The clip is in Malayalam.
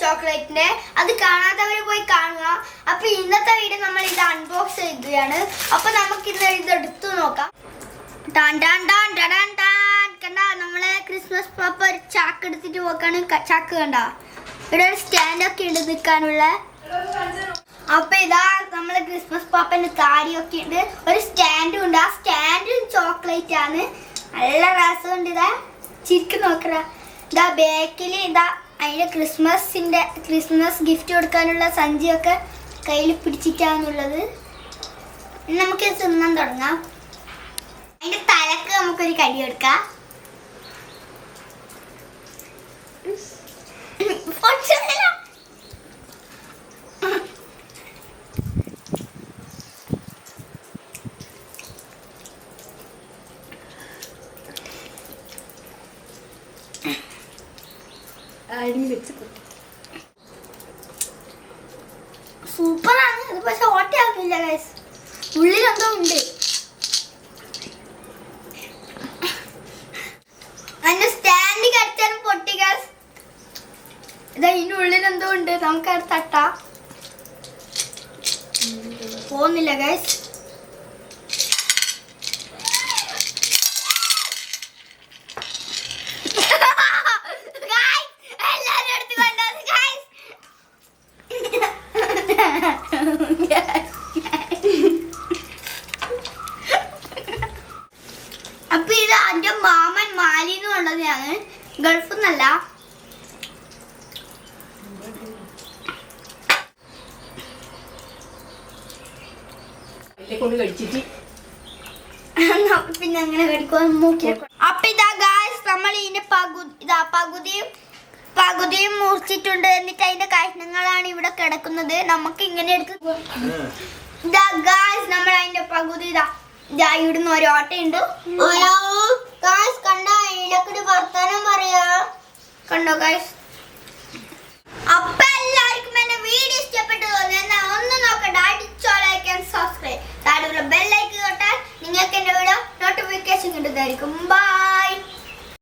ചോക്ലേറ്റിന്റെ അത് കാണാത്തവർ പോയി കാണുക. അപ്പൊ ഇന്നത്തെ വീഡിയോ നമ്മൾ ഇത് അൺബോക്സ് ചെയ്യുകയാണ്. അപ്പൊ നമുക്ക് ഇത് ഇത് എടുത്തു നോക്കാം. ടാൻ ടാൻ ടാൻ ടാൻ ടാൻ കണ്ട നമ്മളെ ക്രിസ്മസ് പാപ്പ ഒരു ചാക്ക് എടുത്തിട്ട് പോക്കാണ്. ചാക്ക് കണ്ട? ഇവിടെ ഒരു സ്റ്റാൻഡൊക്കെ ഉണ്ട് നിൽക്കാനുള്ള. അപ്പൊ ഇതാ നമ്മളെ ക്രിസ്മസ് പാപ്പന്റെ താടിയൊക്കെ ഉണ്ട്. ഒരു സ്റ്റാൻഡും ഉണ്ട്. ആ സ്റ്റാൻഡും ചോക്ലേറ്റ് ആണ്. നല്ല രസമുണ്ട് ഇതാ. ചിരിക്ക് നോക്കറ ഇതാ ബേക്കിൽ ഇതാ. അതിന്റെ ക്രിസ്മസിന്റെ ക്രിസ്മസ് ഗിഫ്റ്റ് കൊടുക്കാനുള്ള സഞ്ചിയൊക്കെ കയ്യിൽ പിടിച്ചിട്ടാന്നുള്ളത് നമുക്ക് തിന്നാൻ തുടങ്ങാം. അതിന്റെ തലക്ക് നമുക്കൊരു കടി കൊടുക്കാം. സൂപ്പറാണ്. ഇത് പക്ഷെ ഓട്ടയാക്കില്ല ഗൈസ് ഉള്ളിൽ എന്തോ ഉണ്ട്. അതിന്റെ സ്റ്റാൻഡ് കടിച്ചാലും പൊട്ടി ഗൈസ് ഇത് അതിന്റെ ഉള്ളിൽ എന്തോ ഉണ്ട്. നമുക്ക് അത് തട്ടാ പോകുന്നില്ല ഗൈസ് എല്ലാരും എടുത്ത് കൊണ്ടുവന്നു ഗൈസ് അപ്പൊ ഇത് അന്റെ മാമൻ മാലിന്ന് ഉള്ളതാണ്. ഗൾഫിൽ നിന്നല്ല പിന്നെ അങ്ങനെ അപ്പൊ ഇതാ ഗായ്സ് നമ്മൾ ഇതിന്റെ പകുതി ഇതാ പകുതിയും പകുതിയും മുറിച്ചിട്ടുണ്ട് എന്നിട്ട് അതിന്റെ കഷ്ണങ്ങളാണ് ഇവിടെ കിടക്കുന്നത്. നമുക്ക് ഇങ്ങനെ എടുത്ത് ഗായ്സ് നമ്മൾ അതിന്റെ പകുതി ഇതാ ഇതാ ഇവിടുന്ന് ഒരു ഓട്ടയുണ്ട്. ഗായ്സ് കണ്ടോ? വർത്താനം പറയാ. കണ്ടോ ഗായ്സ് അപ്പൊ എല്ലാവർക്കും എന്റെ വീഡിയോ ഇഷ്ടപ്പെട്ടു തോന്നി എന്നാ ഒന്നും നോക്കണ്ട അടിച്ചോ ലൈക്ക് ആൻഡ് സബ്സ്ക്രൈബ് താഴെ ബെല്ലൈക്ക് തൊട്ടാൽ നിങ്ങൾക്ക് എന്റെ വീഡിയോ നോട്ടിഫിക്കേഷൻ കിട്ടുന്നതായിരിക്കും. ബൈ